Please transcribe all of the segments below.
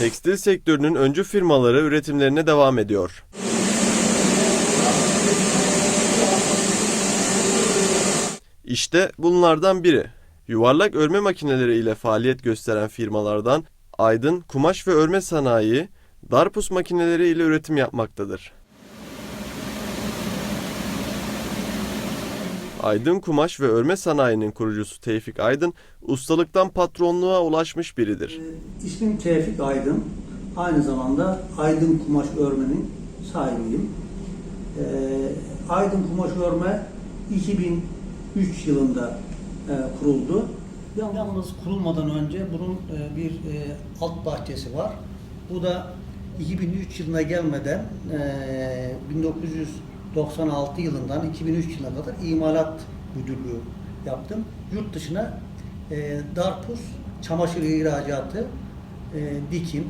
Tekstil sektörünün öncü firmaları üretimlerine devam ediyor. İşte bunlardan biri. Yuvarlak örme makineleri ile faaliyet gösteren firmalardan Aydın Kumaş ve Örme Sanayi, Darpus makineleri ile üretim yapmaktadır. Aydın Kumaş ve Örme Sanayi'nin kurucusu Tevfik Aydın, ustalıktan patronluğa ulaşmış biridir. Ee, İsmim Tevfik Aydın. Aynı zamanda Aydın Kumaş Örme'nin sahibiyim. Ee, Aydın Kumaş Örme 2003 yılında e, kuruldu. Yalnız kurulmadan önce bunun e, bir e, alt bahçesi var. Bu da 2003 yılına gelmeden e, 1996 yılından 2003 yılına kadar imalat müdürlüğü yaptım. Yurt dışına e, Darpus, çamaşır ihracatı, e, dikim,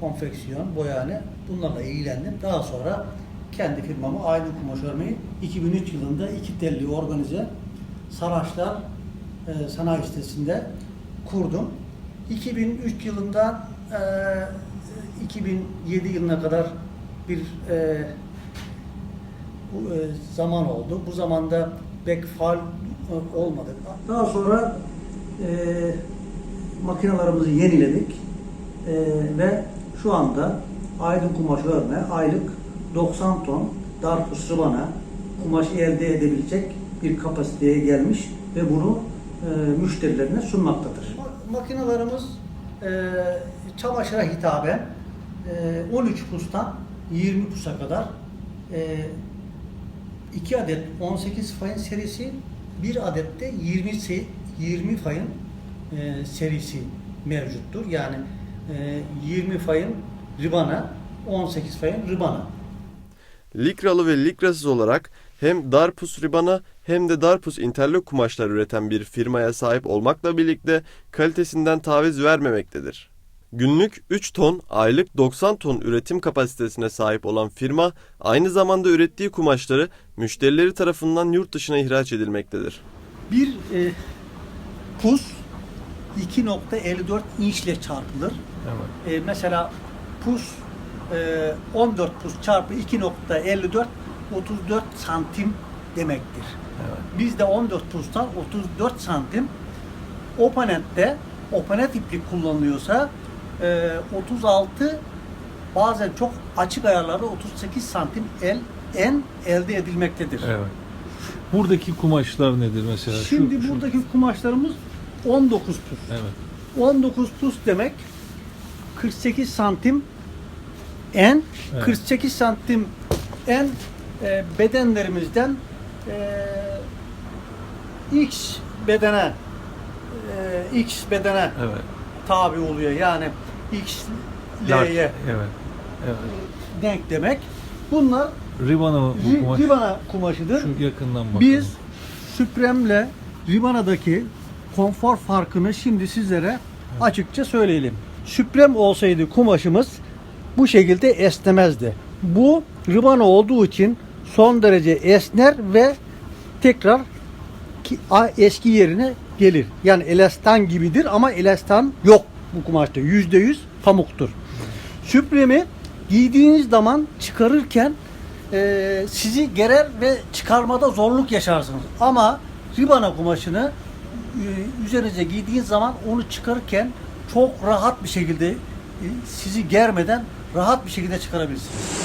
konfeksiyon, boyane bunlarla ilgilendim. Daha sonra kendi firmamı Aydın Kumaş Örmeyi 2003 yılında iki telli organize Saraçlar e, sanayi sitesinde kurdum. 2003 yılından e, 2007 yılına kadar bir e, bu, e, zaman oldu. Bu zamanda pek faal e, olmadık. Daha sonra e, makinalarımızı yeniledik E, ve şu anda Aydın Kumaş Örme aylık 90 ton darpus rıvana kumaş elde edebilecek bir kapasiteye gelmiş ve bunu e, müşterilerine sunmaktadır. Makinalarımız e, çamaşıra hitaben e, 13 pustan 20 pusa kadar e, 2 adet 18 fayın serisi, bir adet de 20 se- 20 fayın e, serisi mevcuttur. Yani e, 20 fayın ribana, 18 fayın ribana. Likralı ve likrasız olarak hem Darpus Ribana hem de Darpus interlok kumaşlar üreten bir firmaya sahip olmakla birlikte kalitesinden taviz vermemektedir. Günlük 3 ton, aylık 90 ton üretim kapasitesine sahip olan firma aynı zamanda ürettiği kumaşları müşterileri tarafından yurt dışına ihraç edilmektedir. Bir e, pus 2.54 inçle çarpılır. E, mesela pus e, 14 pus çarpı 2.54 34 santim demektir. Bizde 14 pustan 34 santim oponentte oponent iplik kullanılıyorsa e, 36 bazen çok açık ayarlarda 38 santim el en elde edilmektedir. Evet. Buradaki kumaşlar nedir mesela? Şu- Şimdi şu- buradaki kumaşlarımız 19 pus. Evet. 19 pus demek 48 santim en Evet. 48 santim en e, bedenlerimizden e, X bedene e, X bedene Evet. tabi oluyor. Yani X. L'ye Evet. Evet. denk demek. Bunlar Ribana bu ri- kumaş. Ribana kumaşıdır. Şu yakından bakalım. Biz Supreme'le Ribana'daki konfor farkını şimdi sizlere açıkça söyleyelim. Supreme olsaydı kumaşımız bu şekilde esnemezdi. Bu Ribana olduğu için son derece esner ve tekrar ki- a- eski yerine gelir. Yani elastan gibidir ama elastan yok bu kumaşta. Yüzde yüz pamuktur. Supreme'i giydiğiniz zaman çıkarırken e, sizi gerer ve çıkarmada zorluk yaşarsınız. Ama Ribana kumaşını e, üzerinize giydiğiniz zaman onu çıkarırken çok rahat bir şekilde e, sizi germeden rahat bir şekilde çıkarabilirsiniz.